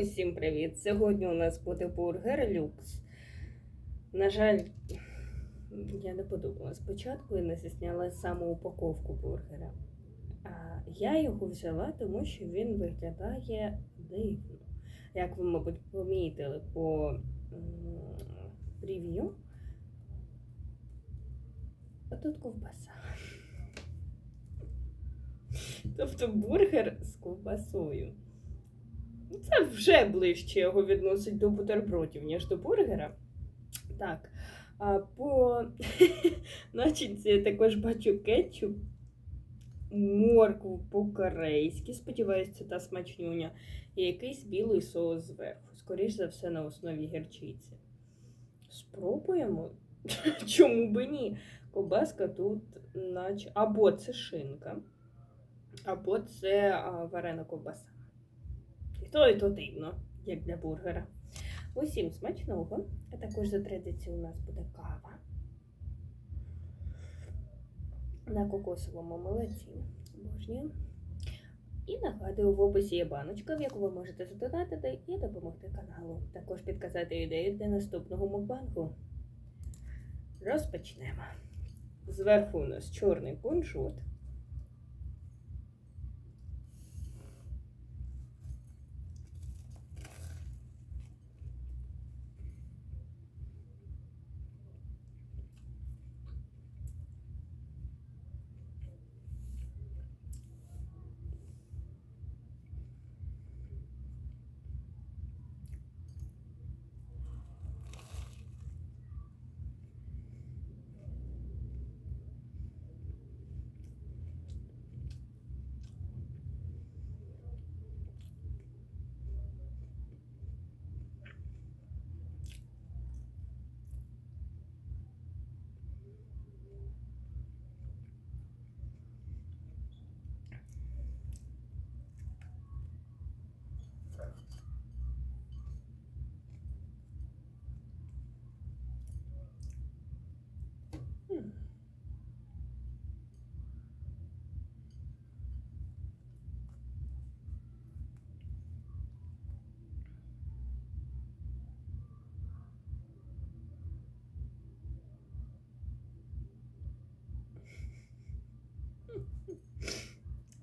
Усім привіт! Сьогодні у нас буде бургер люкс. На жаль, я не подумала спочатку і не зняла саму упаковку бургера. А я його взяла, тому що він виглядає дивно. Як ви, мабуть, помітили по прев'ю. А тут ковбаса. Тобто бургер з ковбасою. Ну, Це вже ближче його відносить до бутербродів, ніж до бургера. Так. А по начинці я також бачу кетчуп, моркву по-корейськи, сподіваюся, це та смачнюня, і якийсь білий соус зверху. Скоріш за все, на основі гірчиці. Спробуємо. Чому би ні? Ковбаска тут, наче. Або це шинка, або це варена ковбаса. То, і то дивно, як для бургера. Усім смачного. А також за традицією у нас буде кава. На кокосовому молоці. Обожнюю. І нагадую, в описі є баночка, в яку ви можете задонатити і допомогти каналу. Також підказати ідею для наступного мукбангу. Розпочнемо. Зверху у нас чорний кунжут.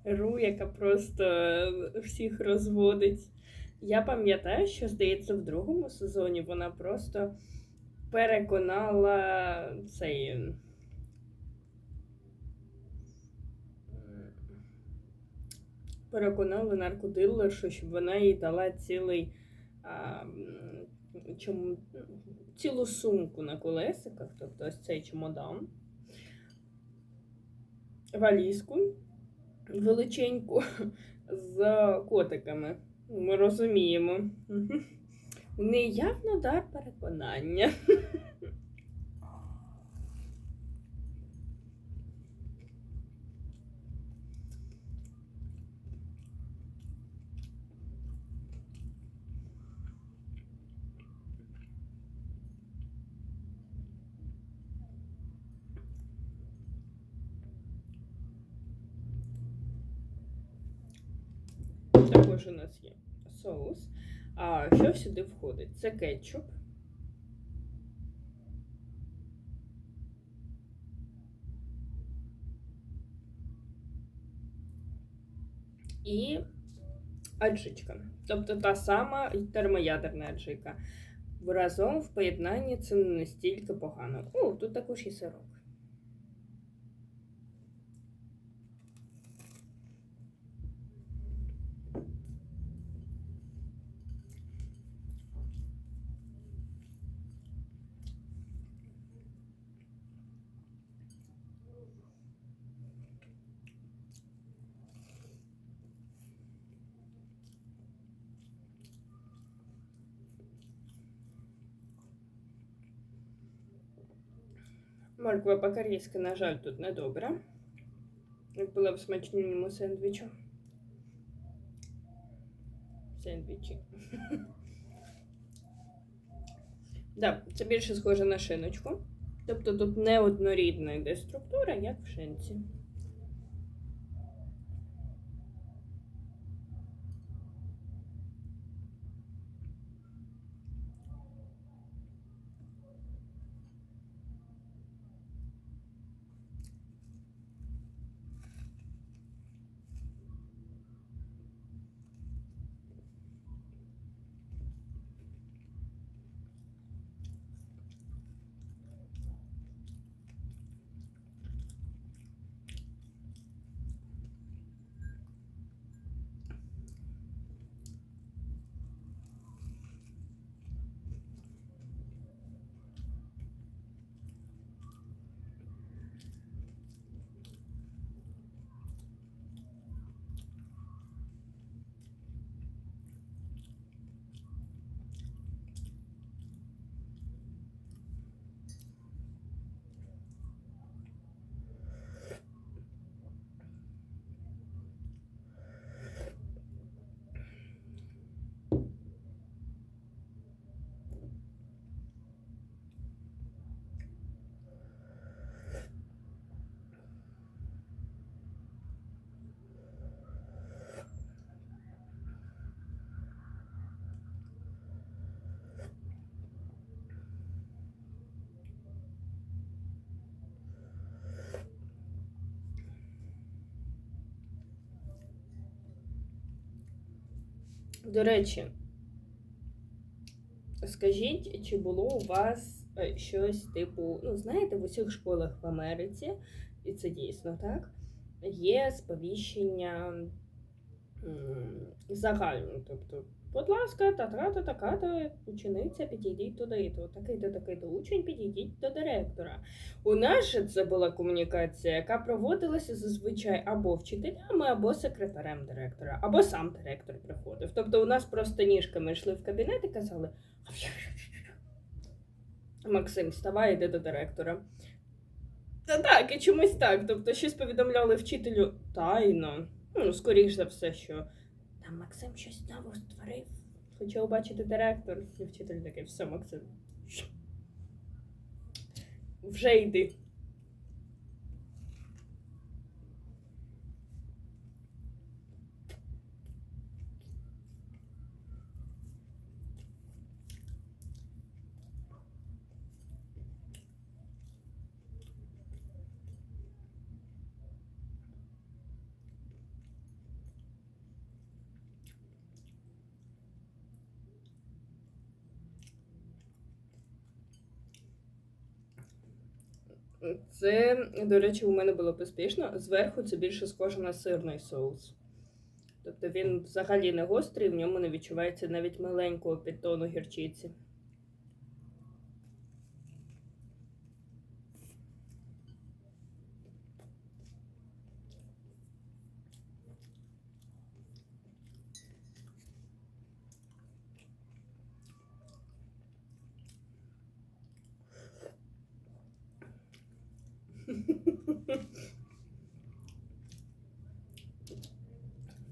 Ру, яка просто всіх розводить. Я пам'ятаю, що, здається, в другому сезоні вона просто переконала цей. Переконала наркодилершу, щоб вона їй дала цілий а, чому, цілу сумку на колесиках, тобто ось цей чемодан, валізку величеньку з котиками. Ми розуміємо. У неї явно дар переконання. Також у нас є соус. А що сюди входить? Це кетчуп. І аджичка. Тобто та сама термоядерна аджика. Разом в поєднанні це не настільки погано. О, тут також і сирок. Морква по-корейськи, на жаль, тут не добра. Як була в смачному сендвічу. Сендвічі. Да, це більше схоже на шиночку. Тобто тут не однорідна йде структура, як в шинці. До речі, скажіть, чи було у вас е, щось типу, ну, знаєте, в усіх школах в Америці, і це дійсно так, є сповіщення загальне. Тобто, будь ласка, та-та-та, така-то учениця, підійдіть туди, то такий-то, такий-то учень, підійдіть до директора. У нас же це була комунікація, яка проводилася зазвичай або вчителями, або секретарем директора, або сам директор приходив. Тобто у нас просто ніжками йшли в кабінет і казали. Максим, вставай, йди до директора. Та так, і чомусь так. Тобто щось повідомляли вчителю тайно. Ну, скоріш за все, що Максим щось знову створив. Хоча бачити директор, і вчитель такий, все, Максим. Вже йди. Це, до речі, у мене було поспішно. Зверху це більше схоже на сирний соус. Тобто він взагалі не гострий, в ньому не відчувається навіть маленького підтону гірчиці.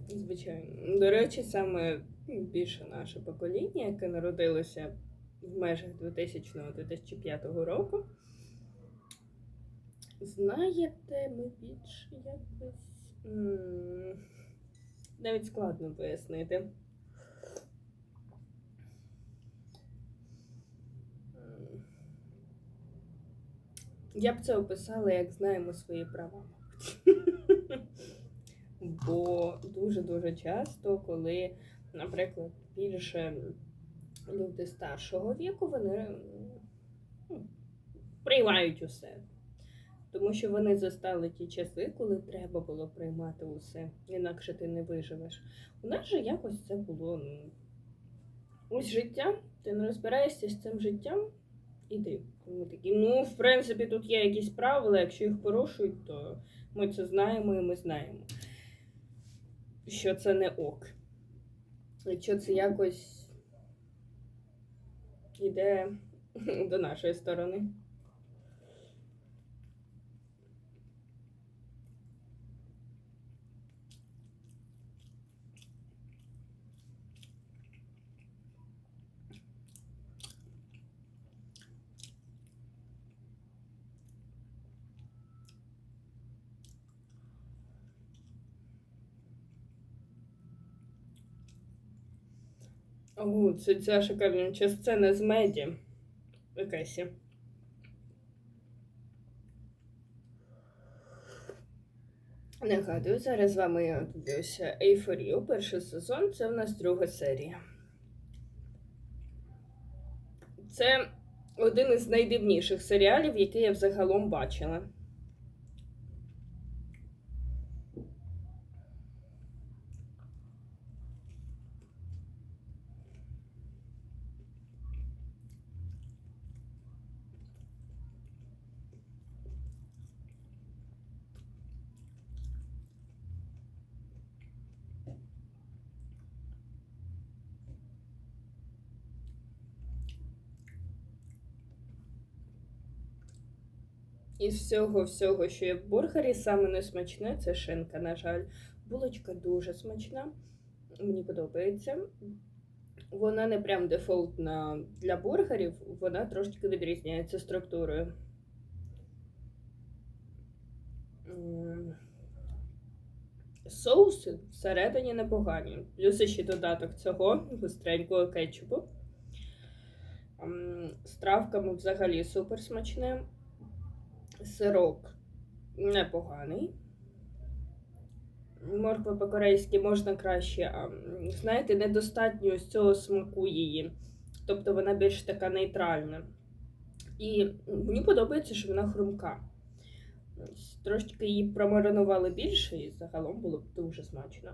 Звичайно. До речі, саме більше наше покоління, яке народилося в межах 2000-2005 року. Знаєте, ми більше якось. Навіть складно пояснити. Я б це описала, як знаємо свої права. Бо дуже-дуже часто, коли, наприклад, більше люди старшого віку, вони ну, приймають усе. Тому що вони застали ті часи, коли треба було приймати усе, інакше ти не виживеш. У нас же якось це було. ну, Ось життя, ти не розбираєшся з цим життям, іди. Ми такі, ну, в принципі, тут є якісь правила, якщо їх порушують, то ми це знаємо і ми знаємо що це не ок. Якщо це якось йде до нашої сторони. О, це ця шикарнюча сцена з меді. Якась. Нагадую, зараз з вами я дивлюся Ейфорію. Перший сезон це в нас друга серія. Це один із найдивніших серіалів, який я взагалом бачила. Із всього всього, що є в бургері, саме не смачне це шинка, на жаль. Булочка дуже смачна. Мені подобається. Вона не прям дефолтна для бургерів, вона трошки відрізняється структурою. Соуси всередині непогані. Плюс ще додаток цього гостренького кетчупу. З травками взагалі супер смачне. Сирок непоганий. морква по-корейськи можна краще, а знаєте, недостатньо з цього смаку її. Тобто вона більш така нейтральна. І мені подобається, що вона хрумка. Трошки її промаринували більше, і загалом було б дуже смачно.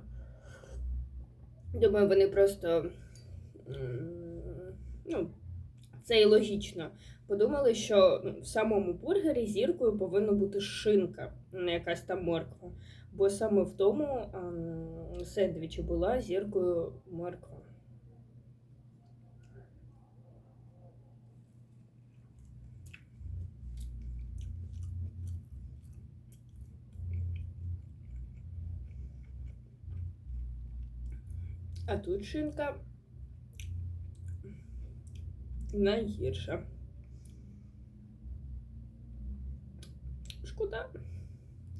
Думаю, вони просто. Ну, це і логічно. Подумали, що ну, в самому бургері зіркою повинна бути шинка, не якась там морква. Бо саме в тому ем, сендвічі була зіркою морква. А тут шинка найгірша. Шкода.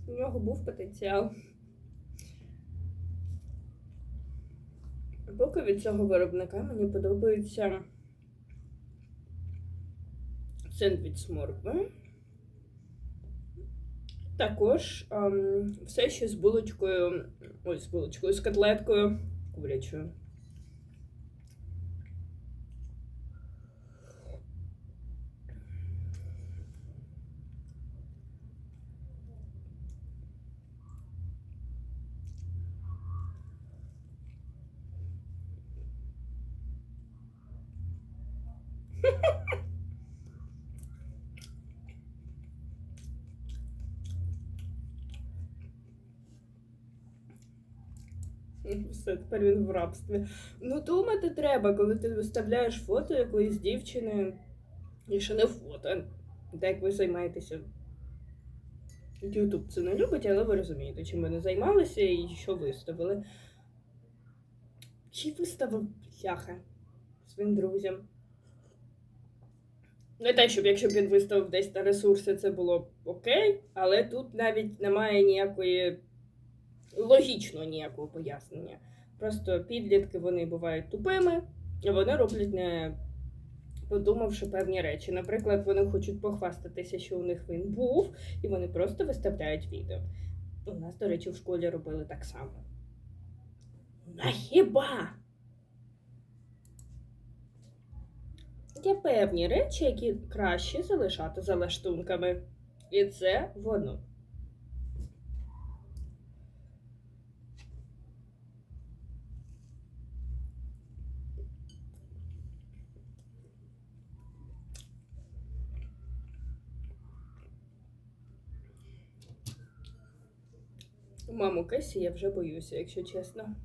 У нього був потенціал. Поки від цього виробника мені подобається сендвіч з моркви. Також ем, все ще з булочкою, ой, з булочкою, з котлеткою курячою. Все, тепер він в рабстві. Ну, думати треба, коли ти виставляєш фото якоїсь дівчини, і ще не фото, де як ви займаєтеся. Ютуб це не любить, але ви розумієте, чим не займалися і що виставили. Чи виставив бляха своїм друзям? Не те, щоб якщо б він виставив десь на ресурси, це було б окей, але тут навіть немає ніякої логічно ніякого пояснення. Просто підлітки вони бувають тупими, а вони роблять не подумавши певні речі. Наприклад, вони хочуть похвастатися, що у них він був, і вони просто виставляють відео. У нас, до речі, в школі робили так само. На хіба? Є певні речі, які краще залишати за лаштунками. І це воно. Маму Кесі я вже боюся, якщо чесно.